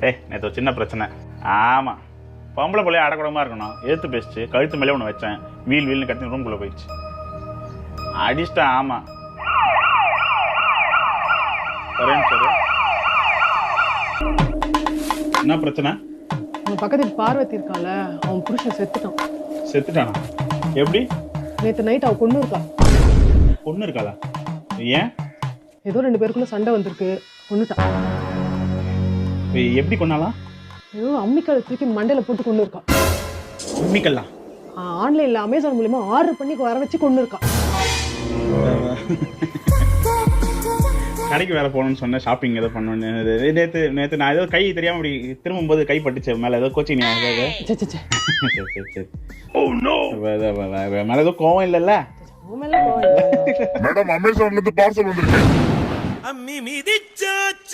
ஏய் நேற்று சின்ன பிரச்சனை. ஆமாம் பொம்பளை பிள்ளைய அடக்கூடமா இருக்கணும். எடுத்து பேசிச்சு. கழுத்து மேலே ஒன்று வச்சேன். வீல் வீல்னு கத்தி ரூம்குள்ளே போயிடுச்சு. அடிச்சிட்டேன் ஆமாம். என்ன பிரச்சனை? உங்க பக்கத்து பார்வதி இருக்கால அவன் புருஷன் செத்துட்டான். செத்துட்டானா? எப்படி? நேத்து நைட் அவ கொண்டு இருக்கா? பொண்ணு இருக்காளா? ஏன்? ஏதோ ரெண்டு பேருக்குள்ள சண்டை வந்திருக்கு. கொண்டுட்டான் எப்படி கொண்டாலாம் ஏதோ அம்மிக்கால தூக்கி மண்டையில போட்டு கொண்டு இருக்கா. உண்மைக்கலாம் ஆன்லைன்ல அமேசான் மூலியமா ஆர்டர் பண்ணி வர வச்சு கொண்டு இருக்கா. கடைக்கு வேற போகணும்னு சொன்னேன் ஷாப்பிங் ஏதோ பண்ணணும்னு. நேற்று நேற்று நான் ஏதோ கை தெரியாம இப்படி திரும்பும்போது கை பட்டுச்சு மேலே ஏதோ கோச்சிங் நோ மேலே ஏதோ கோவம் இல்லைல்ல. மேடம் அமேசான்ல இருந்து பார்சல் வந்திருக்கு. அம்மி மிதிச்சாச்சு.